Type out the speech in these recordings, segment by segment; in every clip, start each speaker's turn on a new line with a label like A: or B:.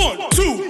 A: One, two,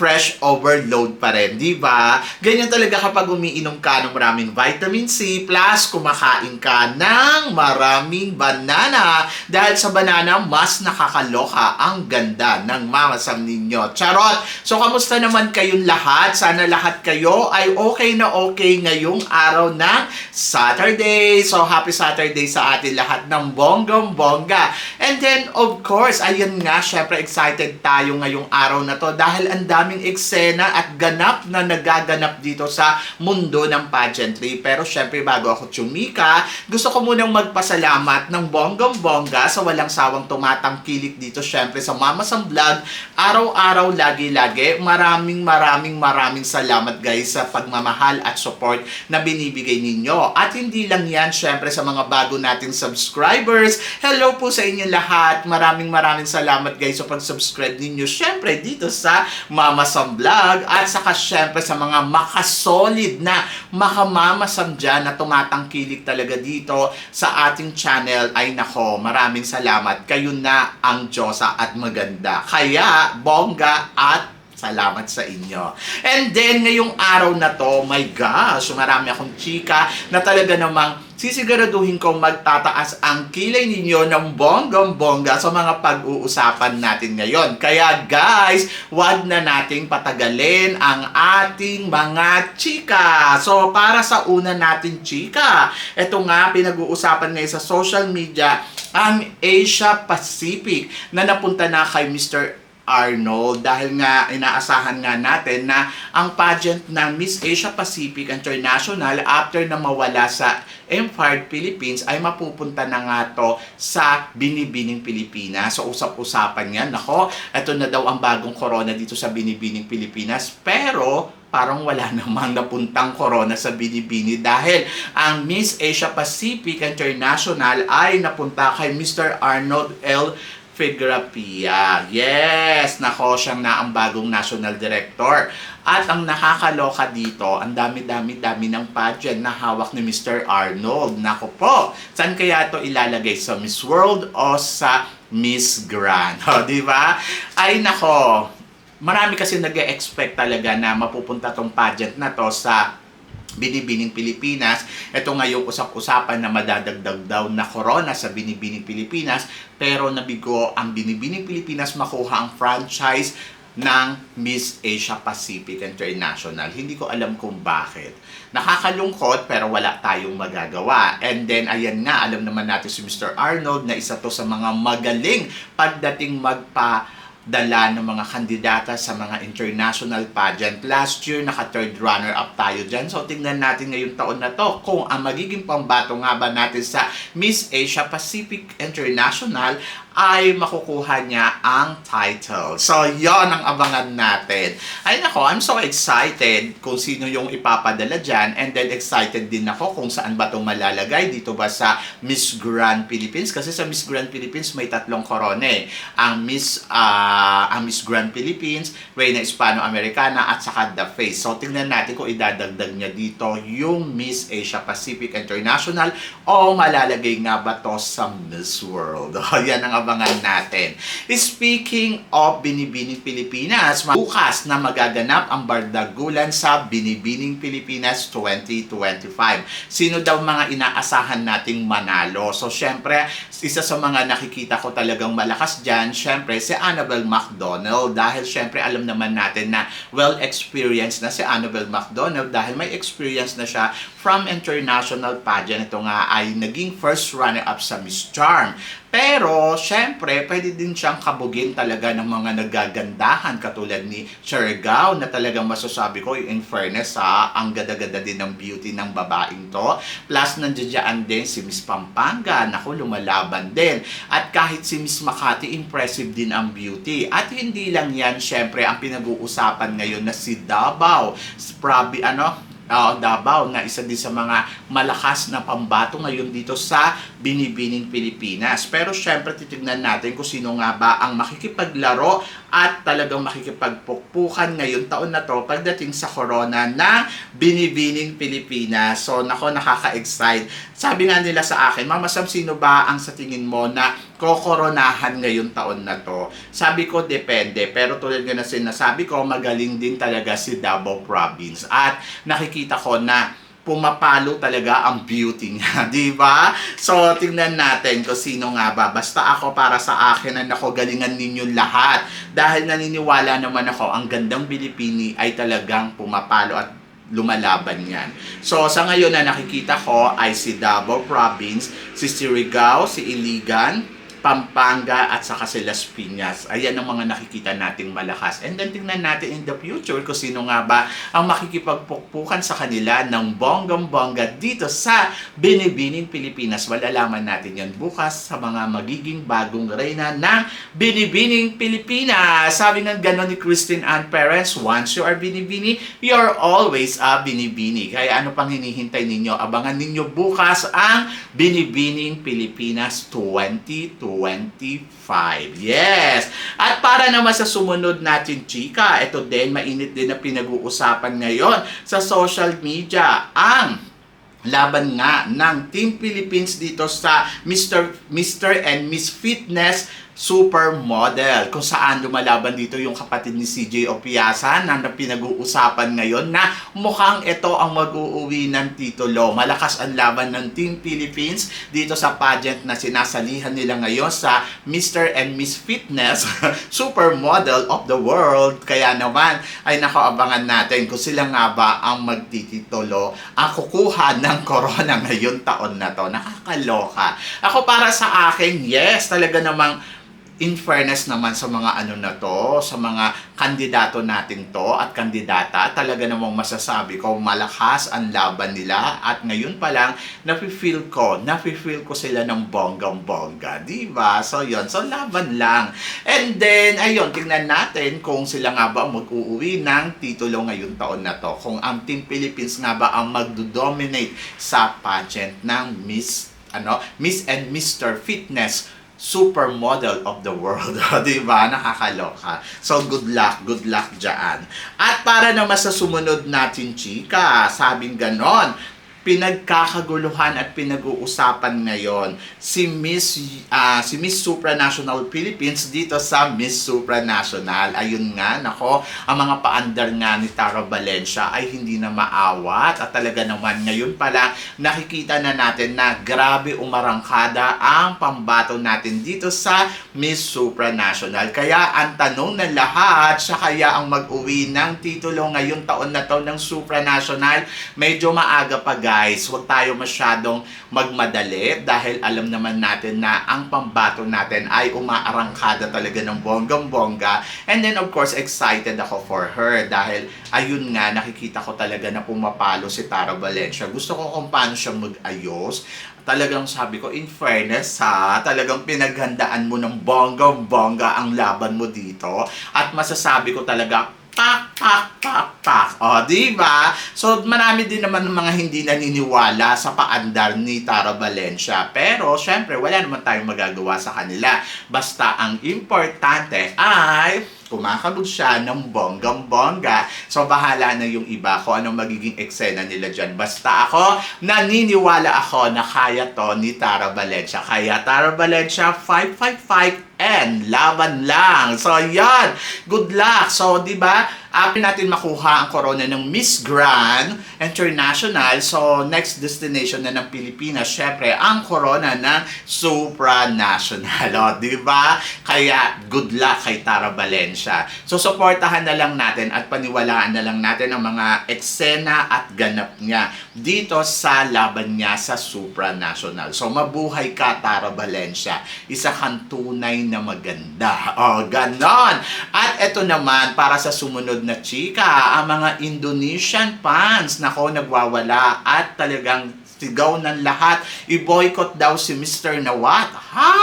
B: fresh overload pa rin, di ba? Ganyan talaga kapag umiinom ka ng maraming vitamin C plus kumakain ka ng maraming banana. Dahil sa banana, mas nakakaloka ang ganda ng mamasam ninyo. Charot! So, kamusta naman kayong lahat? Sana lahat kayo ay okay na okay ngayong araw ng Saturday. So, happy Saturday sa atin lahat ng bonggong bongga. And then, of course, ayun nga, syempre excited tayo ngayong araw na to dahil ang daming eksena at ganap na nagaganap dito sa mundo ng pageantry. Pero syempre, bago ako tsumika, gusto ko munang magpasalamat ng bonggong-bongga sa walang sawang tumatangkilik dito syempre sa Mama Sam Vlog. Araw-araw, lagi-lagi. Maraming maraming maraming salamat guys sa pagmamahal at support na binibigay ninyo. At hindi lang yan syempre sa mga bago nating subscribers. Hello po sa inyo lahat. Maraming maraming salamat guys sa pag-subscribe ninyo syempre dito sa Mama Sam Vlog. At saka syempre sa mga makasolid na makamamasam dyan na tumatangkilik talaga dito sa ating channel ay nako, maraming salamat. Kayo na ang Diyosa at maganda. Kaya, bongga at Salamat sa inyo. And then, ngayong araw na to, my gosh, marami akong chika na talaga namang sisiguraduhin kong magtataas ang kilay ninyo ng bonggang-bongga sa mga pag-uusapan natin ngayon. Kaya guys, wag na nating patagalin ang ating mga chika. So, para sa una natin chika, ito nga, pinag-uusapan ngayon sa social media, ang Asia Pacific na napunta na kay Mr. Arnold dahil nga inaasahan nga natin na ang pageant ng Miss Asia Pacific International after na mawala sa Empire Philippines ay mapupunta na nga to sa Binibining Pilipinas. So usap-usapan yan, nako, ito na daw ang bagong corona dito sa Binibining Pilipinas. Pero parang wala namang napuntang corona sa Binibini dahil ang Miss Asia Pacific International ay napunta kay Mr. Arnold L. Figurapia. Yes! Nako, siyang na ang bagong national director. At ang nakakaloka dito, ang dami-dami-dami ng pageant na hawak ni Mr. Arnold. Nako po, saan kaya ito ilalagay? Sa Miss World o sa Miss Grand? O, di ba? Ay, nako, marami kasi nag expect talaga na mapupunta tong pageant na to sa Binibining Pilipinas. Ito ngayong usap-usapan na madadagdag daw na corona sa Binibining Pilipinas pero nabigo ang Binibining Pilipinas makuha ang franchise ng Miss Asia Pacific International. Hindi ko alam kung bakit. Nakakalungkot pero wala tayong magagawa. And then ayan nga, alam naman natin si Mr. Arnold na isa to sa mga magaling pagdating magpa dala ng mga kandidata sa mga international pageant. Last year, naka-third runner-up tayo dyan. So, tingnan natin ngayong taon na to kung ang magiging pambato nga ba natin sa Miss Asia Pacific International ay makukuha niya ang title. So, yon ang abangan natin. Ay nako, I'm so excited kung sino yung ipapadala dyan and then excited din ako kung saan ba itong malalagay dito ba sa Miss Grand Philippines kasi sa Miss Grand Philippines may tatlong korone. Ang Miss ah, ang Miss Grand Philippines, Reina Hispano-Americana at saka The Face. So, tingnan natin kung idadagdag niya dito yung Miss Asia Pacific International o malalagay nga ba to sa Miss World. Yan ang abangan natin. Speaking of Binibining Pilipinas, bukas na magaganap ang bardagulan sa Binibining Pilipinas 2025. Sino daw mga inaasahan nating manalo? So, syempre, isa sa mga nakikita ko talagang malakas dyan, syempre, si Annabelle McDonald. Dahil syempre, alam naman natin na well-experienced na si Annabelle McDonald dahil may experience na siya from international pageant. Ito nga ay naging first runner-up sa Miss Charm. Pero, syempre, pwede din siyang kabugin talaga ng mga nagagandahan katulad ni Chergao na talagang masasabi ko, in fairness ha, ang gada-gada din ng beauty ng babaeng to. Plus, nandiyan din si Miss Pampanga, naku, lumalaban din. At kahit si Miss Makati, impressive din ang beauty. At hindi lang yan, syempre, ang pinag-uusapan ngayon na si Davao. Probi, ano, uh, Davao na isa din sa mga malakas na pambato ngayon dito sa binibining Pilipinas. Pero syempre titignan natin kung sino nga ba ang makikipaglaro at talagang makikipagpukpukan ngayon taon na to pagdating sa corona na binibining Pilipinas. So nako nakaka-excite. Sabi nga nila sa akin, Mama Sam, sino ba ang sa tingin mo na kokoronahan ngayon taon na to? Sabi ko, depende. Pero tulad nga na sinasabi ko, magaling din talaga si Davao Province. At nakikita ko na pumapalo talaga ang beauty niya, di ba? So, tingnan natin kung sino nga ba. Basta ako para sa akin na nako galingan ninyo lahat. Dahil naniniwala naman ako, ang gandang Pilipini ay talagang pumapalo at lumalaban yan. So, sa ngayon na nakikita ko ay si Davao Province, si Surigao, si Iligan, Pampanga at saka si Las Piñas. Ayan ang mga nakikita nating malakas. And then tingnan natin in the future kung sino nga ba ang makikipagpukpukan sa kanila ng bonggang-bongga dito sa Binibining Pilipinas. Malalaman natin yan bukas sa mga magiging bagong reyna ng Binibining Pilipinas. Sabi nga gano'n ni Christine Ann Perez, once you are Binibini, you're always a Binibini. Kaya ano pang hinihintay ninyo? Abangan ninyo bukas ang Binibining Pilipinas 2020. 25. Yes! At para naman sa sumunod natin, chika, ito din, mainit din na pinag-uusapan ngayon sa social media, ang laban nga ng Team Philippines dito sa Mr. Mr. and Miss Fitness supermodel kung saan lumalaban dito yung kapatid ni CJ Opiasa na pinag-uusapan ngayon na mukhang ito ang mag-uuwi ng titulo. Malakas ang laban ng Team Philippines dito sa pageant na sinasalihan nila ngayon sa Mr. and Miss Fitness Supermodel of the World. Kaya naman ay nakaabangan natin kung sila nga ba ang magtititulo ang kukuha ng corona ngayon taon na to. Nakakaloka. Ako para sa akin, yes, talaga namang in fairness naman sa mga ano na to, sa mga kandidato natin to at kandidata, talaga namang masasabi ko malakas ang laban nila at ngayon pa lang nafe-feel ko, nafe-feel ko sila ng bonggang-bongga, di ba? So yon so laban lang. And then, ayun, tingnan natin kung sila nga ba mag-uuwi ng titulo ngayon taon na to. Kung ang Team Philippines nga ba ang magdo-dominate sa pageant ng Miss ano, Miss and Mr. Fitness supermodel of the world. di ba? Nakakaloka. So, good luck. Good luck dyan. At para naman sa sumunod natin, chika, sabing ganon, pinagkakaguluhan at pinag-uusapan ngayon si Miss ah, si Miss Supranational Philippines dito sa Miss Supranational. Ayun nga, nako, ang mga paandar nga ni Tara Valencia ay hindi na maawat at talaga naman ngayon pala nakikita na natin na grabe umarangkada ang pambato natin dito sa Miss Supranational. Kaya ang tanong ng lahat, siya kaya ang mag-uwi ng titulo ngayong taon na to ng Supranational, medyo maaga pa guys, huwag tayo masyadong magmadali dahil alam naman natin na ang pambato natin ay umaarangkada talaga ng bonggang-bongga. And then of course, excited ako for her dahil ayun nga, nakikita ko talaga na pumapalo si Tara Valencia. Gusto ko kung paano siya mag-ayos. Talagang sabi ko, in fairness ha, talagang pinaghandaan mo ng bonggang-bongga ang laban mo dito. At masasabi ko talaga, pak, pak, pak, pak. O, di ba? So, marami din naman ng mga hindi naniniwala sa paandar ni Tara Valencia. Pero, syempre, wala naman tayong magagawa sa kanila. Basta, ang importante ay kumakabog siya ng bonggang-bongga. So, bahala na yung iba kung anong magiging eksena nila dyan. Basta ako, naniniwala ako na kaya to ni Tara Valencia. Kaya Tara Valencia, 555 and laban lang. So, yan. Good luck. So, di ba? After natin makuha ang corona ng Miss Grand International, so next destination na ng Pilipinas, syempre, ang corona ng supranational. O, di ba? Kaya, good luck kay Tara Valencia. So, supportahan na lang natin at paniwalaan na lang natin ang mga eksena at ganap niya dito sa laban niya sa supranational. So, mabuhay ka, Tara Valencia. Isa kang tunay na maganda. O, ganon. At eto naman, para sa sumunod na chika, ang mga Indonesian fans, nako, nagwawala at talagang sigaw ng lahat, i-boycott daw si Mr. Nawat. Ha?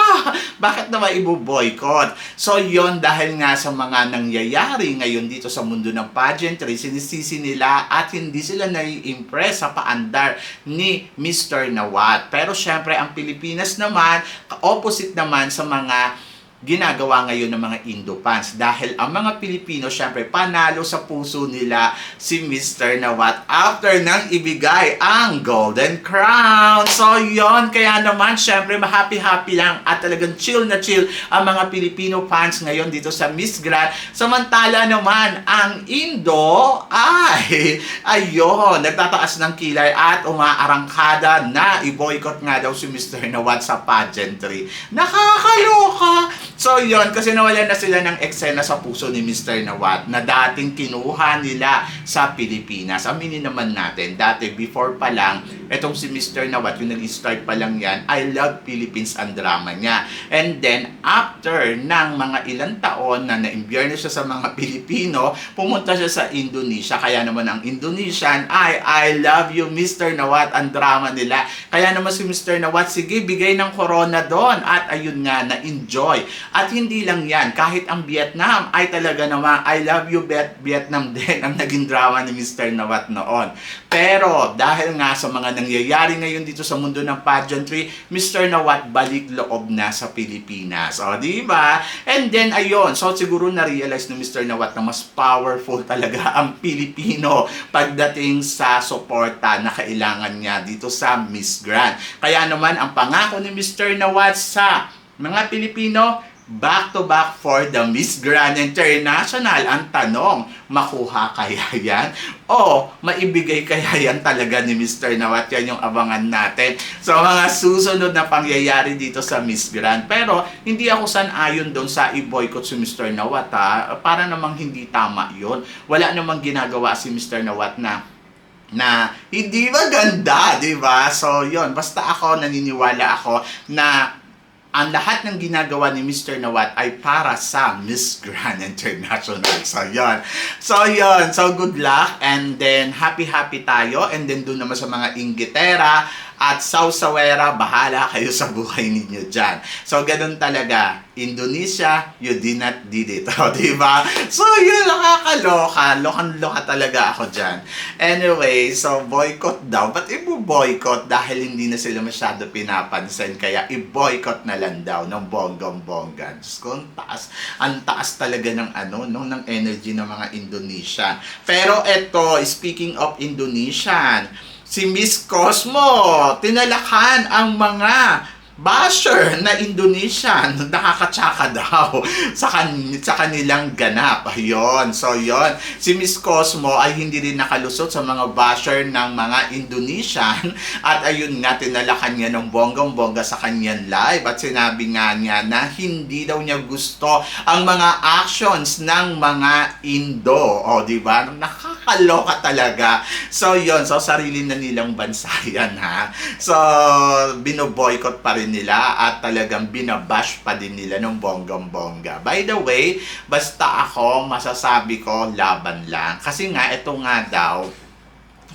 B: Bakit naman ibo-boycott? So, yon dahil nga sa mga nangyayari ngayon dito sa mundo ng pageantry, sinisisi nila at hindi sila nai-impress sa paandar ni Mr. Nawat. Pero syempre, ang Pilipinas naman, opposite naman sa mga ginagawa ngayon ng mga Indo fans dahil ang mga Pilipino syempre panalo sa puso nila si Mr. Nawat after nang ibigay ang Golden Crown. So yon kaya naman syempre happy-happy lang at talagang chill na chill ang mga Pilipino fans ngayon dito sa Miss Grand. Samantala naman ang Indo ay ayon nagtataas ng kilay at umaarangkada na i-boycott nga daw si Mr. Nawat sa pageantry. Nakakaloka! So yon kasi nawalan na sila ng eksena sa puso ni Mr. Nawat na dating kinuha nila sa Pilipinas. Aminin naman natin, dati before pa lang, etong si Mr. Nawat, yung nag-start pa lang yan, I Love Philippines ang drama niya. And then, after ng mga ilang taon na na-imbyer na siya sa mga Pilipino, pumunta siya sa Indonesia. Kaya naman ang Indonesian ay I Love You Mr. Nawat ang drama nila. Kaya naman si Mr. Nawat, sige, bigay ng corona doon. At ayun nga, na-enjoy. At hindi lang yan, kahit ang Vietnam ay talaga naman, I love you Viet Vietnam din ang naging drama ni Mr. Nawat noon. Pero dahil nga sa mga nangyayari ngayon dito sa mundo ng pageantry, Mr. Nawat balik loob na sa Pilipinas. O, di ba? And then, ayun, so siguro na-realize ni Mr. Nawat na mas powerful talaga ang Pilipino pagdating sa suporta na kailangan niya dito sa Miss Grand. Kaya naman, ang pangako ni Mr. Nawat sa mga Pilipino, back to back for the Miss Grand International. Ang tanong, makuha kaya yan? O maibigay kaya yan talaga ni Mr. Nawat? Yan yung abangan natin. So mga susunod na pangyayari dito sa Miss Grand. Pero hindi ako san ayon doon sa i-boycott si Mr. Nawat ha. Para namang hindi tama yon Wala namang ginagawa si Mr. Nawat na na hindi maganda, di ba? So, yon Basta ako, naniniwala ako na ang lahat ng ginagawa ni Mr. Nawat ay para sa Miss Grand International. So, yon So, yon So, good luck. And then, happy-happy tayo. And then, doon naman sa mga Ingitera at Sausawera, bahala kayo sa buhay ninyo dyan. So, ganun talaga. Indonesia, you did not did it. O, di ba? So, yun, nakakaloka. Lokan-loka talaga ako dyan. Anyway, so, boycott daw. Ba't i-boycott? Dahil hindi na sila masyado pinapansin. Kaya, i-boycott na lang daw ng bonggang-bonggan. Diyos ko, ang taas. Ang taas talaga ng ano, no, ng energy ng mga Indonesian. Pero, eto, speaking of Indonesian, si Miss Cosmo, tinalakan ang mga basher na Indonesian nakakatsaka daw sa, kan sa kanilang ganap. Ayun. So, yon Si Miss Cosmo ay hindi rin nakalusot sa mga basher ng mga Indonesian at ayun nga, tinalakan niya ng bonggang-bongga sa kanyang live at sinabi nga niya na hindi daw niya gusto ang mga actions ng mga Indo. O, di ba? Nakakaloka talaga. So, yon So, sarili na nilang bansa yan, ha? So, binoboycott pa rin nila at talagang binabash pa din nila ng bonggang-bongga. By the way, basta ako, masasabi ko, laban lang. Kasi nga, ito nga daw,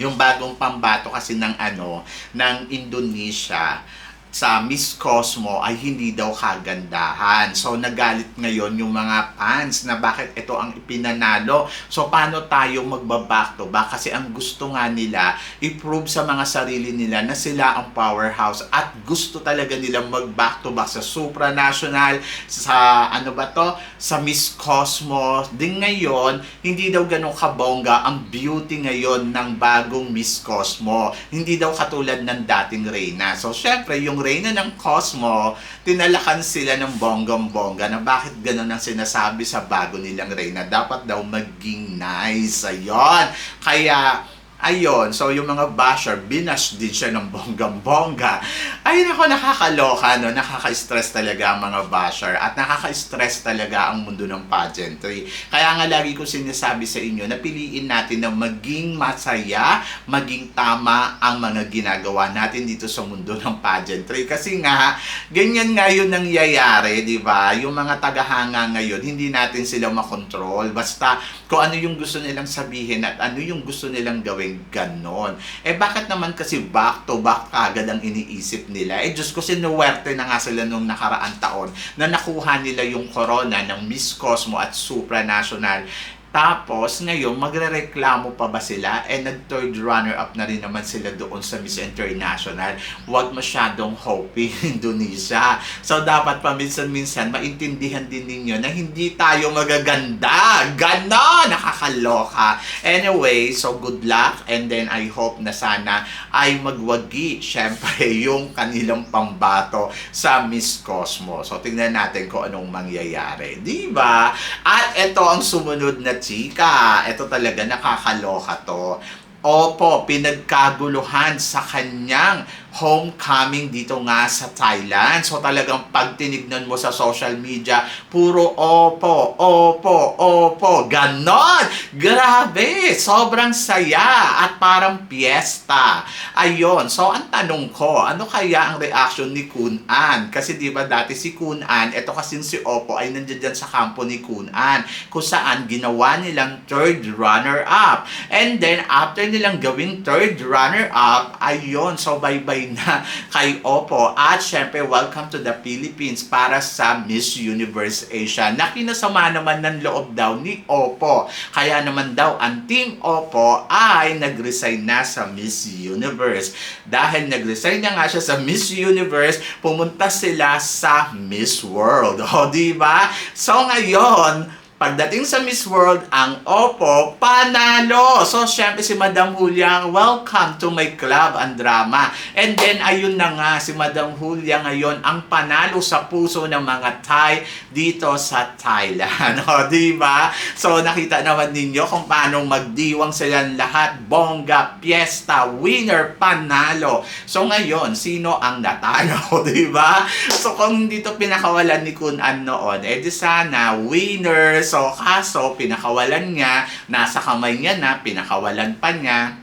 B: yung bagong pambato kasi ng ano, ng Indonesia, sa Miss Cosmo ay hindi daw kagandahan. So, nagalit ngayon yung mga fans na bakit ito ang ipinanalo. So, paano tayo magbaback to? Kasi ang gusto nga nila, i-prove sa mga sarili nila na sila ang powerhouse at gusto talaga nilang mag-back to back sa supranational, sa ano ba to, sa Miss Cosmo. Din ngayon, hindi daw ganun kabongga ang beauty ngayon ng bagong Miss Cosmo. Hindi daw katulad ng dating Reyna. So, syempre, yung Reyna ng Cosmo, tinalakan sila ng bonggam-bongga na bakit ganun ang sinasabi sa bago nilang Reyna. Dapat daw maging nice. Ayun. Kaya, Ayun, so yung mga basher, binash din siya ng bonggang-bongga. Ayun ako, nakakaloka, no? nakaka-stress talaga ang mga basher at nakaka-stress talaga ang mundo ng pageantry. Kaya nga lagi ko sinasabi sa inyo, napiliin natin na maging masaya, maging tama ang mga ginagawa natin dito sa mundo ng pageantry. Kasi nga, ganyan nga yun nangyayari, di ba? Yung mga tagahanga ngayon, hindi natin sila makontrol. Basta kung ano yung gusto nilang sabihin at ano yung gusto nilang gawin, ganon. Eh bakit naman kasi back to back agad ang iniisip nila? Eh Diyos ko, sinuwerte na nga sila nung nakaraan taon na nakuha nila yung corona ng Miss Cosmo at Supranational. Tapos, ngayon, magre-reklamo pa ba sila? Eh, nag-third runner-up na rin naman sila doon sa Miss International. Huwag masyadong hoping Indonesia. So, dapat paminsan-minsan, maintindihan din ninyo na hindi tayo magaganda. Ganon! Nakakaloka. Anyway, so good luck. And then, I hope na sana ay magwagi, syempre, yung kanilang pambato sa Miss Cosmo. So, tingnan natin kung anong mangyayari. Di ba? At ito ang sumunod na chika. Ito talaga nakakaloka to. Opo, pinagkaguluhan sa kanyang homecoming dito nga sa Thailand. So talagang pag tinignan mo sa social media, puro opo, opo, opo, ganon. Grabe, sobrang saya at parang piyesta. Ayun, so ang tanong ko, ano kaya ang reaction ni Kun An? Kasi di ba dati si Kun An, eto kasing si Oppo ay nandiyan dyan sa kampo ni Kun An, kung saan ginawa nilang third runner-up. And then, after nilang gawing third runner-up, ayun, so bye-bye na kay Oppo. At syempre, welcome to the Philippines para sa Miss Universe Asia. Na kinasama naman ng loob daw ni Oppo. Kaya naman daw, ang Team Oppo ay nag-resign na sa Miss Universe. Dahil nag-resign na nga siya sa Miss Universe, pumunta sila sa Miss World. O, di ba? So, ngayon, Pagdating sa Miss World, ang Oppo, panalo! So, syempre si Madam Julia, welcome to my club ang drama. And then, ayun na nga, si Madam Julia ngayon ang panalo sa puso ng mga Thai dito sa Thailand. O, di ba? So, nakita naman ninyo kung paano magdiwang silang lahat. Bongga, piyesta, winner, panalo. So, ngayon, sino ang natalo? Di ba? So, kung hindi to pinakawalan ni Kun An noon, eh di sana, winner. So, kaso, pinakawalan niya, nasa kamay niya na, pinakawalan pa niya.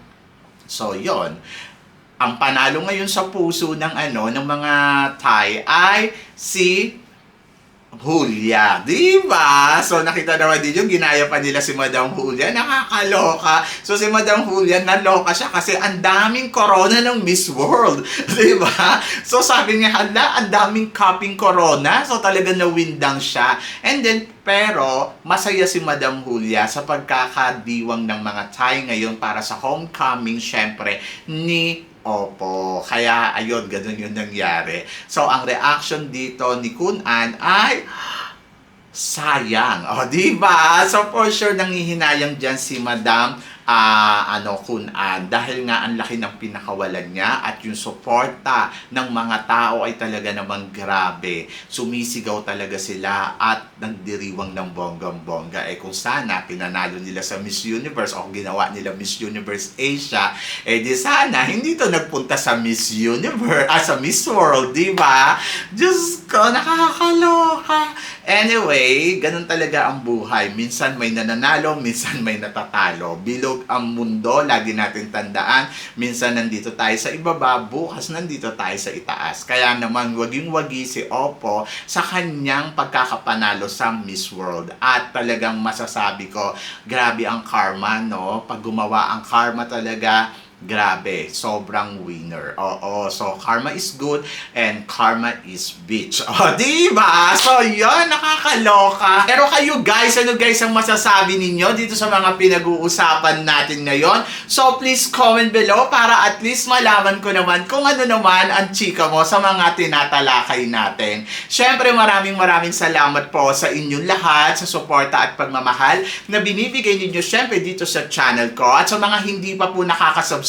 B: So, yon Ang panalo ngayon sa puso ng ano, ng mga Thai ay si Julia, di ba? So nakita naman din yung ginaya pa nila si Madam Julia, nakakaloka. So si Madam Julia, naloka siya kasi ang daming corona ng Miss World, di ba? So sabi niya, hala, ang daming cupping corona. So talaga nawindang siya. And then, pero masaya si Madam Julia sa pagkakadiwang ng mga Thai ngayon para sa homecoming, syempre, ni Opo. Kaya, ayun, ganun yung nangyari. So, ang reaction dito ni Kun An ay, sayang. O, di ba? So, for sure, nangihinayang dyan si Madam ah ano, Kun An. Dahil nga, ang laki ng pinakawalan niya at yung suporta ng mga tao ay talaga namang grabe. Sumisigaw talaga sila at nagdiriwang ng bonggang-bongga. Eh, kung sana, pinanalo nila sa Miss Universe o ginawa nila Miss Universe Asia, eh di sana, hindi to nagpunta sa Miss Universe, ah, sa Miss World, di ba? Diyos ko, nakakaloka. Anyway, ganun talaga ang buhay. Minsan may nananalo, minsan may natatalo. Bilog ang mundo, lagi natin tandaan. Minsan nandito tayo sa ibaba, bukas nandito tayo sa itaas. Kaya naman, waging-wagi si Oppo sa kanyang pagkakapanalo sa Miss World. At talagang masasabi ko, grabe ang karma, no? Pag gumawa ang karma talaga, Grabe, sobrang winner. Oo, so karma is good and karma is bitch. O, di ba? So, yun, nakakaloka. Pero kayo guys, ano guys ang masasabi ninyo dito sa mga pinag-uusapan natin ngayon? So, please comment below para at least malaman ko naman kung ano naman ang chika mo sa mga tinatalakay natin. Syempre, maraming maraming salamat po sa inyong lahat sa suporta at pagmamahal na binibigay ninyo syempre dito sa channel ko. At sa mga hindi pa po nakakasubscribe